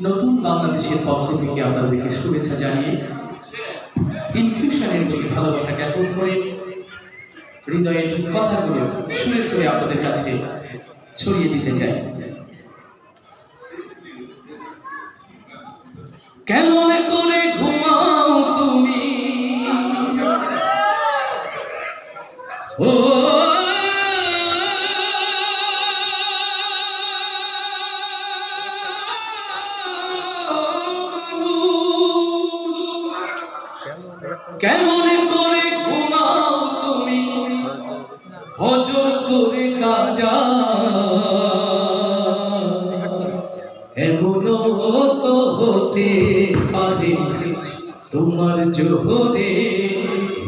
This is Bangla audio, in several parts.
নতুন বাংলাদেশের পক্ষ থেকে আপনাদেরকে শুভেচ্ছা জানিয়ে ইনফিউশনের প্রতি ভালোবাসা জ্ঞাপন করে হৃদয়ের কথাগুলো শুনে শুনে আপনাদের কাছে ছড়িয়ে দিতে চাই। কেমন কেমন করে ঘুমাও তুমি? হজর করে কাজা। এমন তো হতে পারে তোমার জোহরে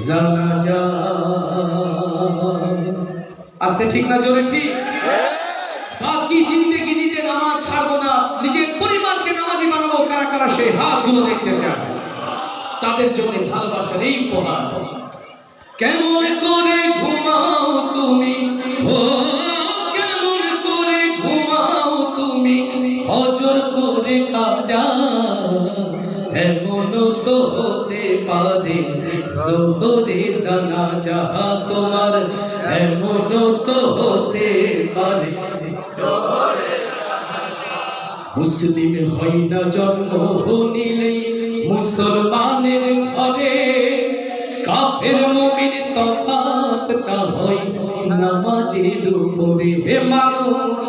জানা যা আস্তে ঠিক না জোরে ঠিক? বাকি জিন্দগি নিজে নামাজ ছাড়বো না, নিজের পরিবারকে নামাজি বানাবো, কারা কারা সেই হাতগুলো দেখতে চায়? তাদের জন্য ভালোবাসার এই উপহার কেমন করে ঘুমাও তুমি? ও, কেমন করে ঘুমাও তুমি? হজর করে কাজা এমন তো হতে পারে, জোহরে জানা যাহা তোমার। এমন তো হতে পারে। মুসলিম হয় না জন্ম নিলে মুসলমানের ঘরে কাফের মুমিন তফাতটা হয়। নামাজের উপরে হে মানুষ,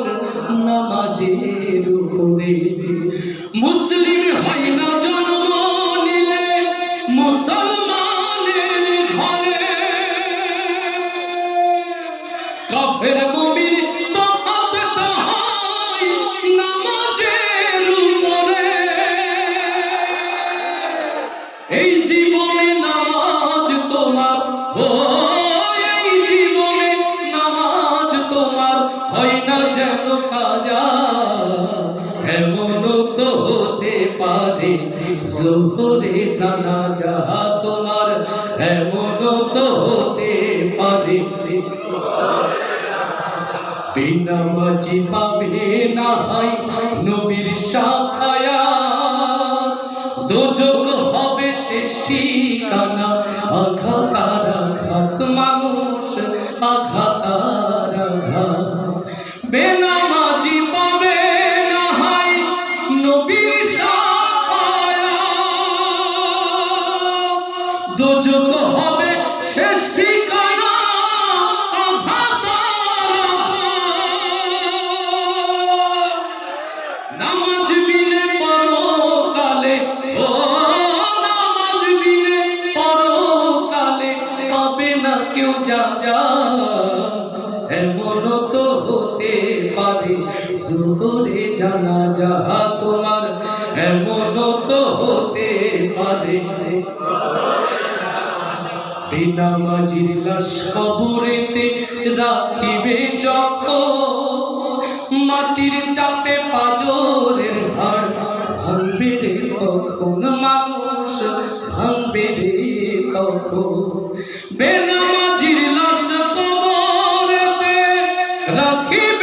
নামাজের উপরে। মুসলিম হয় না জন্ম নিলে মুসলমানের ঘরে। কাফের এমন তো হতে পারে, জোহরে জানা যাহা তোমার এমন তো হতে পারে। বিনামাজি পাবে না হয় নবীর সাফায়া দোজক শেষ ঠিকানা আঘাত আঘাত মানুষ আঘাত আঘাত। বেনামাজি পাবে না হয় নবীর সাফায়া দোজক জানা যাহা তোমার এমন তো হতে পারে। বিনামাজির লাশ কবরেতে রাখিবে যখন, মাটির চাপে পাজরের হাড় ভাঙবে রে তখন মানুষ, ভাঙবে রে তখন। বেনামাজির লাশ কবরেতে রাখিবে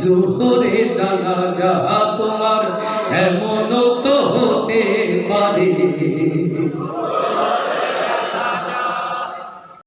জোহরে জানা যা